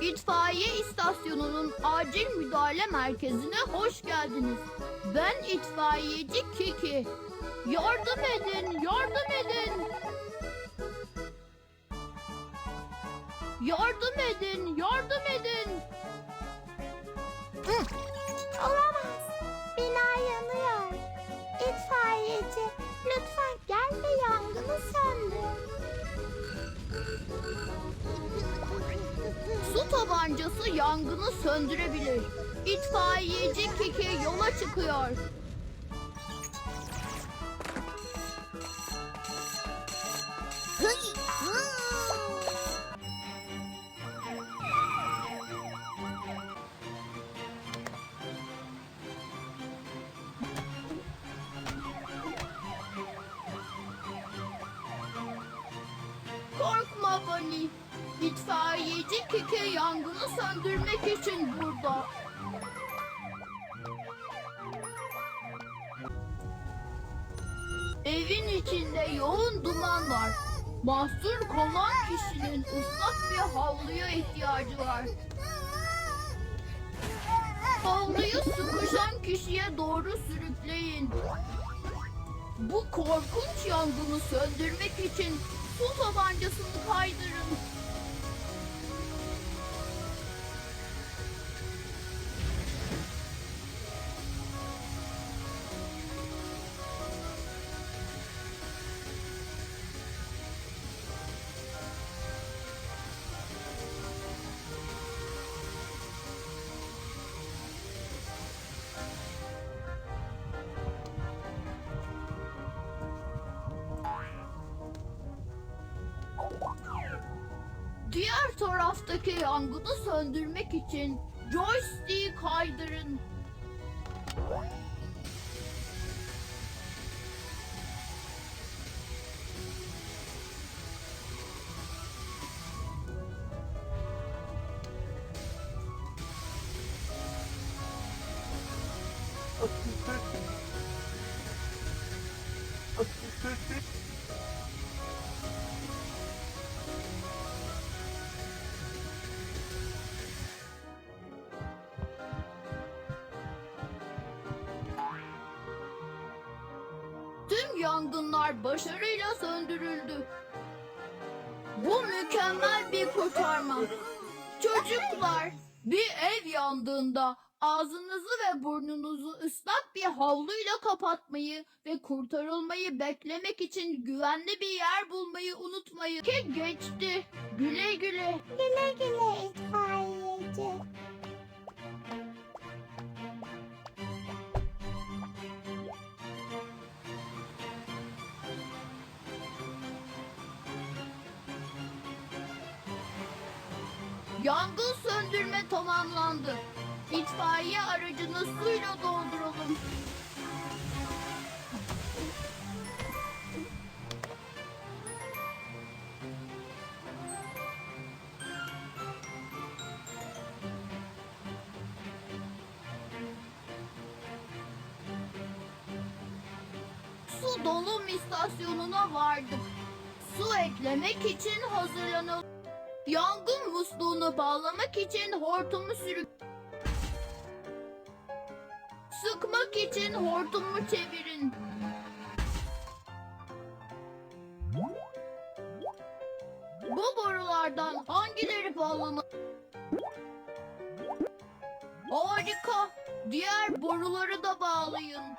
İtfaiye istasyonunun acil müdahale merkezine hoş geldiniz. Ben itfaiyeci Kiki. Yardım edin, yardım edin. Yardım edin, yardım edin. Olamaz. Bina yanıyor. İtfaiyeci lütfen gel ve yangını söndür. Tabancası yangını söndürebilir. İtfaiyeci Kiki yola çıkıyor. Burada. Evin içinde yoğun duman var. Mahsur kalan kişinin ıslak bir havluya ihtiyacı var. Havluyu sıkışan kişiye doğru sürükleyin. Bu korkunç yangını söndürmek için su tabancasını kaydırın. Diğer taraftaki yangını söndürmek için joystick'i kaydırın. Yangınlar başarıyla söndürüldü. Bu mükemmel bir kurtarma. Çocuklar, bir ev yandığında ağzınızı ve burnunuzu ıslak bir havluyla kapatmayı ve kurtarılmayı beklemek için güvenli bir yer bulmayı unutmayın. Ki geçti. Güle güle. Güle güle itfaiyeci. Yangın söndürme tamamlandı. İtfaiye aracını suyla dolduralım. Yangın musluğunu bağlamak için hortumu sürük. Sıkmak için hortumu çevirin. Bu borulardan hangileri bağlama? Harika. Diğer boruları da bağlayın.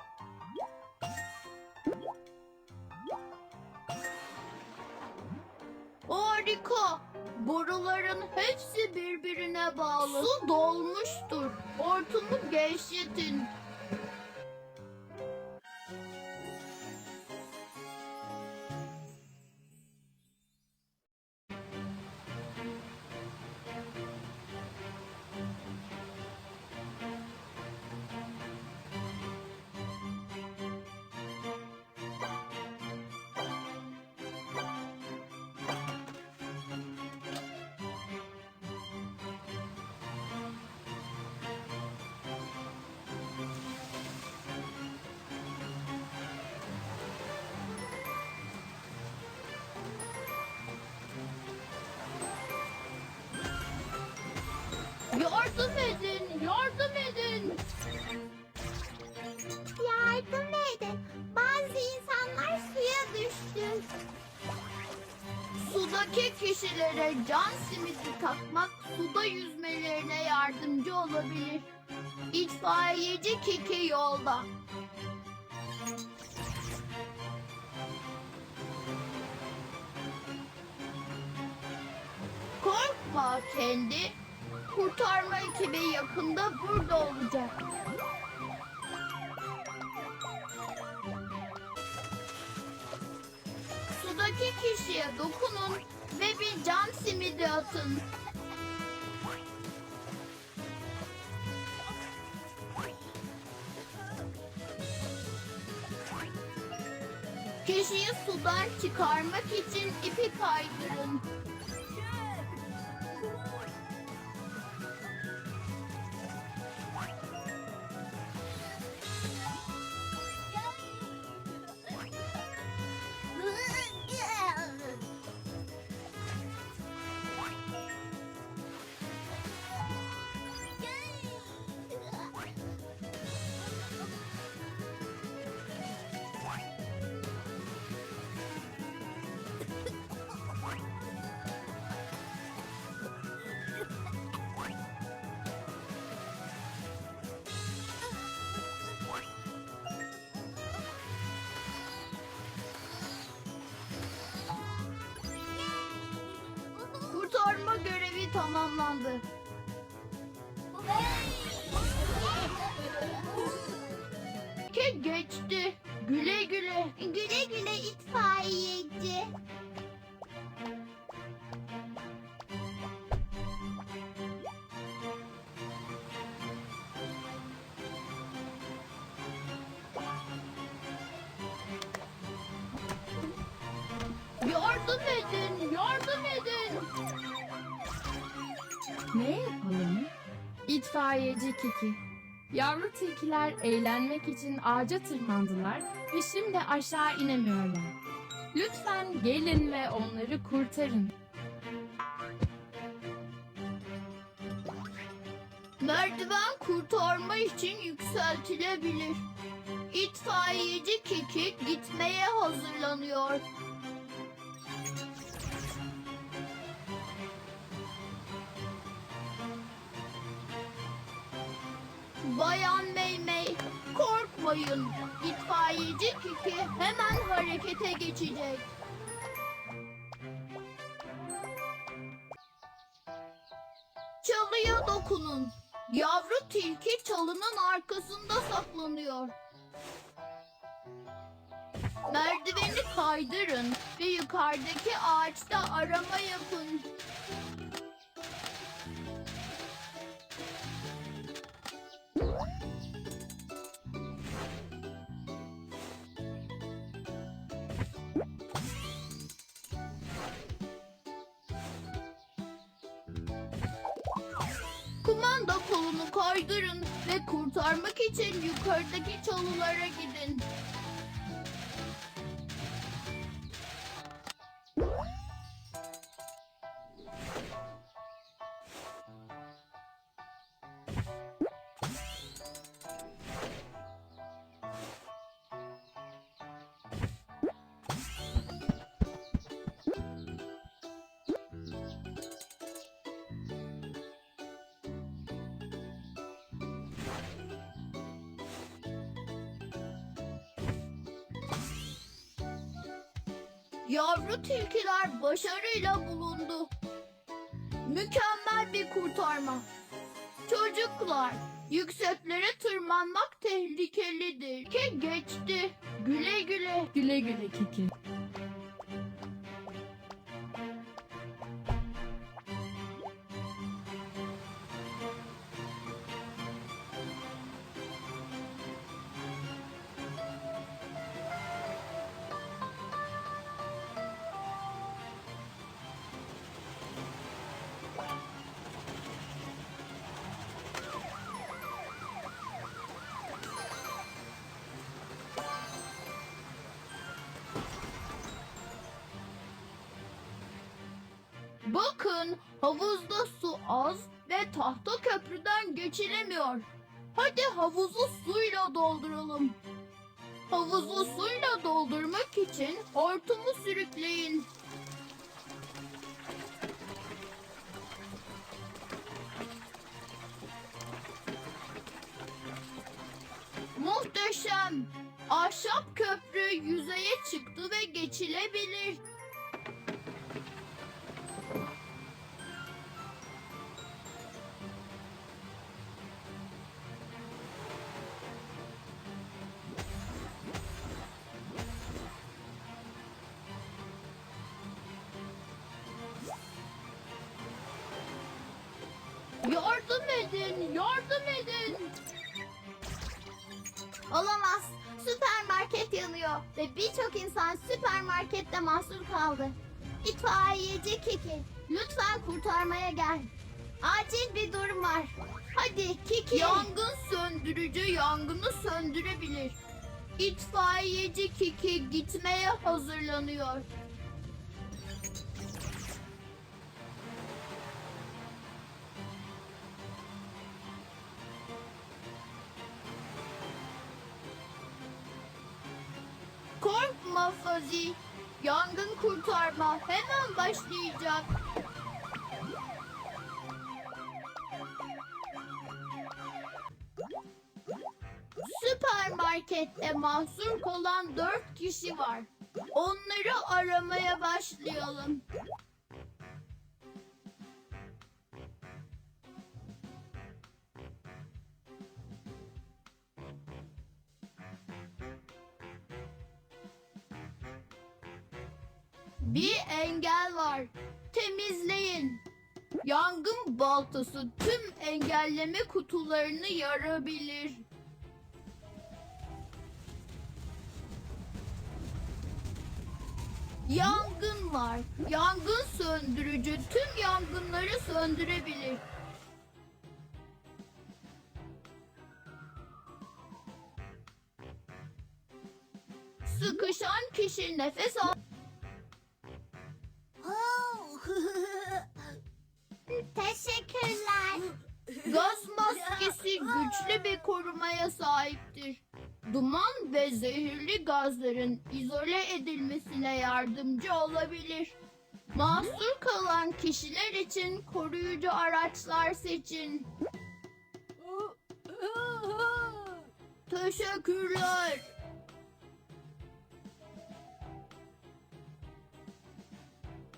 Harika. Boruların hepsi birbirine bağlı. Su dolmuştur. Hortumu gevşetin. Yardım edin, yardım edin. Yardım edin. Bazı insanlar suya düştü. Sudaki kişilere can simidi takmak suda yüzmelerine yardımcı olabilir. İtfaiyeci Kiki yolda. Korkma kendi. Kurtarma ekibi yakında burada olacak. Sudaki kişiye dokunun ve bir can simidi atın. Kişiyi sudan çıkarmak için ipi kaydırın. Tamamlandı. Ki geçti. Güle güle. Güle güle itfaiyeci. Yardım edin, yardım edin. İtfaiyeci Kiki. Yavru tilkiler eğlenmek için ağaca tırmandılar ve şimdi aşağı inemiyorlar. Lütfen gelin ve onları kurtarın. Merdiven kurtarma için yükseltilebilir. İtfaiyeci Kiki gitmeye hazırlanıyor. Bayan Meymey, korkmayın. İtfaiyeci Kiki hemen harekete geçecek. Çalıya dokunun. Yavru tilki çalının arkasında saklanıyor. Merdiveni kaydırın ve yukarıdaki ağaçta arama yapın. Kumanda kolunu kaydırın ve kurtarmak için yukarıdaki çalılara gidin. Yavru tilkiler başarıyla bulundu. Mükemmel bir kurtarma. Çocuklar, yükseklere tırmanmak tehlikelidir. Ki geçti. Güle güle. Güle güle Kiki. Bakın havuzda su az ve tahta köprüden geçilemiyor. Hadi havuzu suyla dolduralım. Havuzu suyla doldurmak için hortumu sürükleyin. Muhteşem! Ahşap köprü yüzeye çıktı ve geçilebilir. Yardım edin, yardım edin. Olamaz. Süpermarket yanıyor ve birçok insan süpermarkette mahsur kaldı. İtfaiyeci Kiki, lütfen kurtarmaya gel. Acil bir durum var. Hadi Kiki. Yangın söndürücü yangını söndürebilir. İtfaiyeci Kiki gitmeye hazırlanıyor. Korkma Fazi. Yangın kurtarma hemen başlayacak. Süpermarkette mahsur kalan dört kişi var. Onları aramaya başlayalım. Bir engel var. Temizleyin. Yangın baltası tüm engelleme kutularını yarabilir. Yangın var. Yangın söndürücü tüm yangınları söndürebilir. Sıkışan kişi nefes al. Güçlü bir korumaya sahiptir. Duman ve zehirli gazların izole edilmesine yardımcı olabilir. Mahsur kalan kişiler için koruyucu araçlar seçin. Teşekkürler.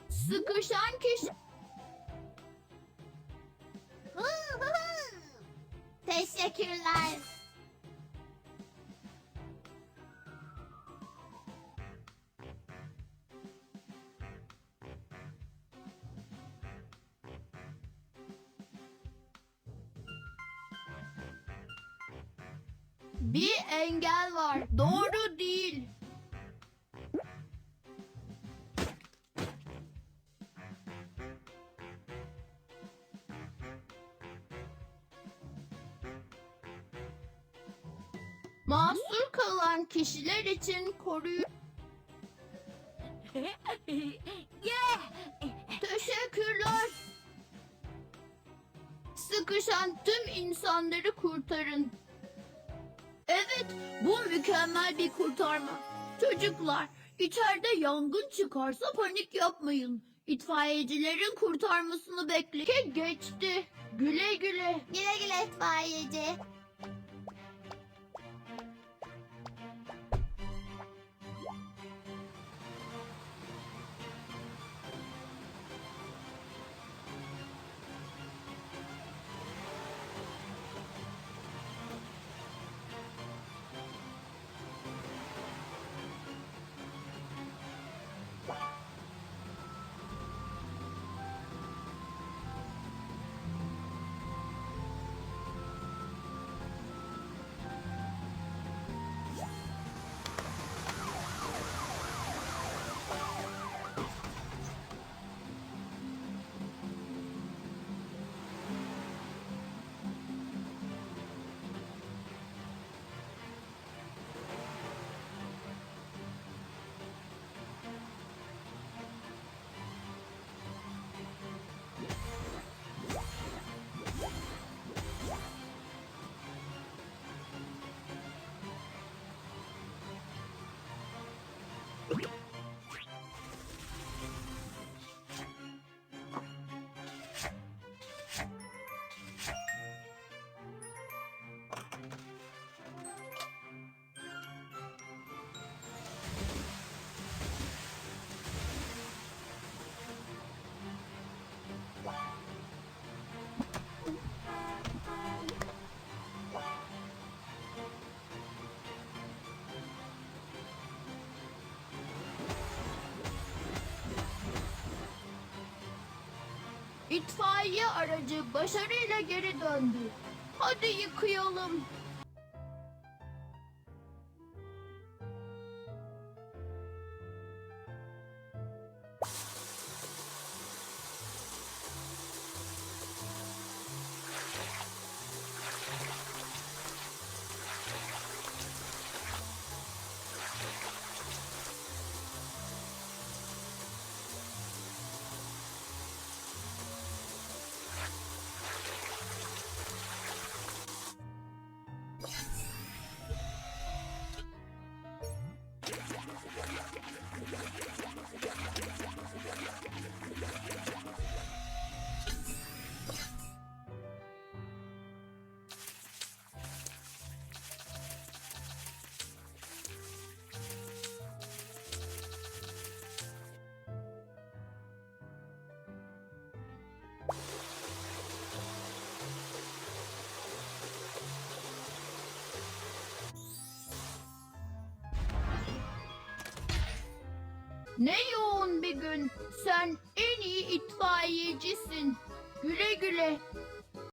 Sıkışan kişi Teşekkürler. Bir engel var. Doğru değil. İçin koruyucu... Teşekkürler. Sıkışan tüm insanları kurtarın. Evet, bu mükemmel bir kurtarma. Çocuklar, içeride yangın çıkarsa panik yapmayın. İtfaiyecilerin kurtarmasını bekle. Geçti. Güle güle. Güle güle itfaiyeci. İtfaiye aracı başarıyla geri döndü. Hadi yıkayalım. Ne yoğun bir gün. Sen en iyi itfaiyecisin. Güle güle.